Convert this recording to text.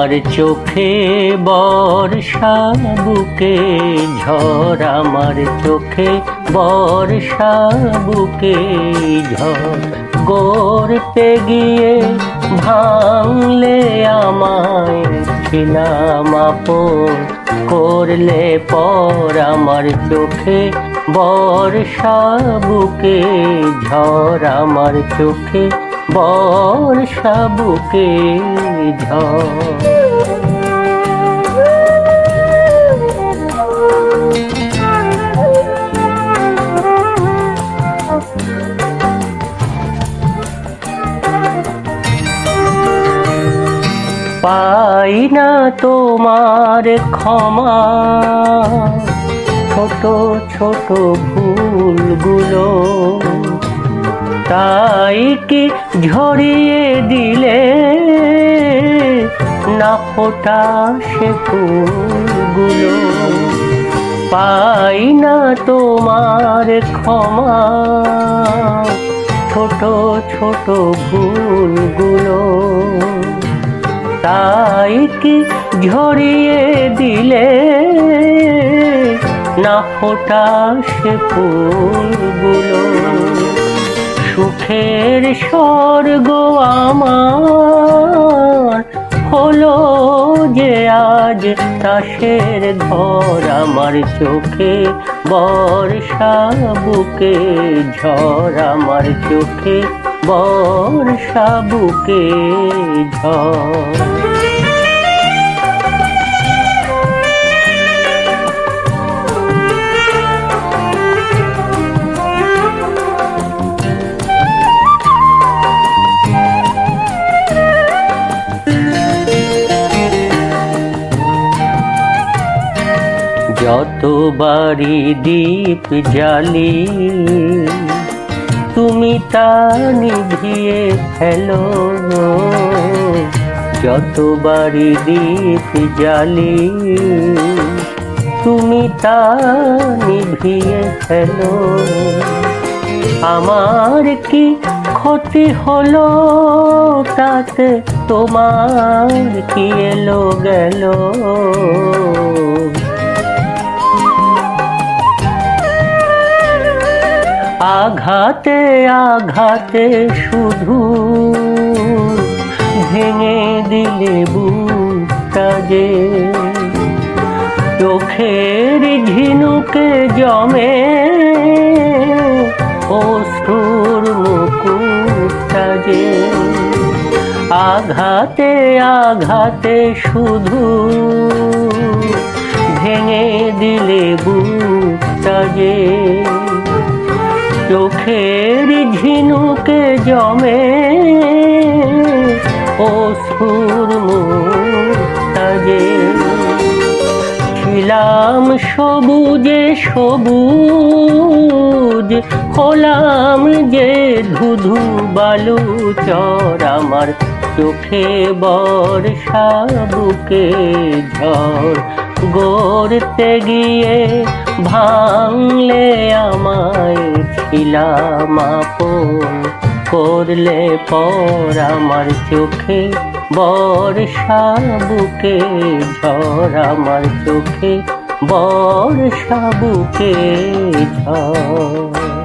আমার চোখে বর্ষা বুকে ঝড়, আমার চোখে বর্ষা বুকে ঝড়। গড়তে গিয়ে ভাঙলে আমায় ছিলাম আপন। করলে পর আমার চোখে বর্ষা বুকে ঝড়, আমার চোখে বর্ষা বুকে ঝড় পাই না তোমার ক্ষমা। ছোট ছোট ভুলগুলো তাই কি ঝরিয়ে দিলে না ফোটা সে ফুলগুলো। পাই না তোমার ক্ষমা, ছোট ছোট ভুলগুলো। তাই কি ঝরিয়ে দিলে না ফোটা সে ফুলগুলো। সুখের স্বর্গ আমার হলো যে আজ তাসের ঘর আমার চোখে, বর্ষা বুকে ঝড় আমার চোখে, বর্ষা বুকে ঝড়। যতবারই দীপ জ্বালি, তুমি তা নিভিয়ে ফেলো যতবারই দীপ জ্বালি, তুমি তা নিভিয়ে ফেলো আমার কি ক্ষতি হলো, তাতে তোমার কি এলো গেল? আঘাতে আঘাতে শুধু ভেঙে দিলে বুকটা যে চোখের ঝিনুকে জমে, অশ্রুর মুকুটটা যে আঘাতে আঘাতে শুধু ভেঙে দিলে বুকটা যে চোখের ঝিনুকে জমে অসুর মুক্তাজে ছিলাম সবুজে সবুজ, হলাম যে ধুধু বালু চর, আমার চোখে বর্ষা বুকে ঝড়। গড়তে গিয়ে ভাঙলে আমায় আপন করলে পর আমার চোখে বর্ষা বুকে ঝড় আমার চোখে বর্ষা বুকে ঝড়।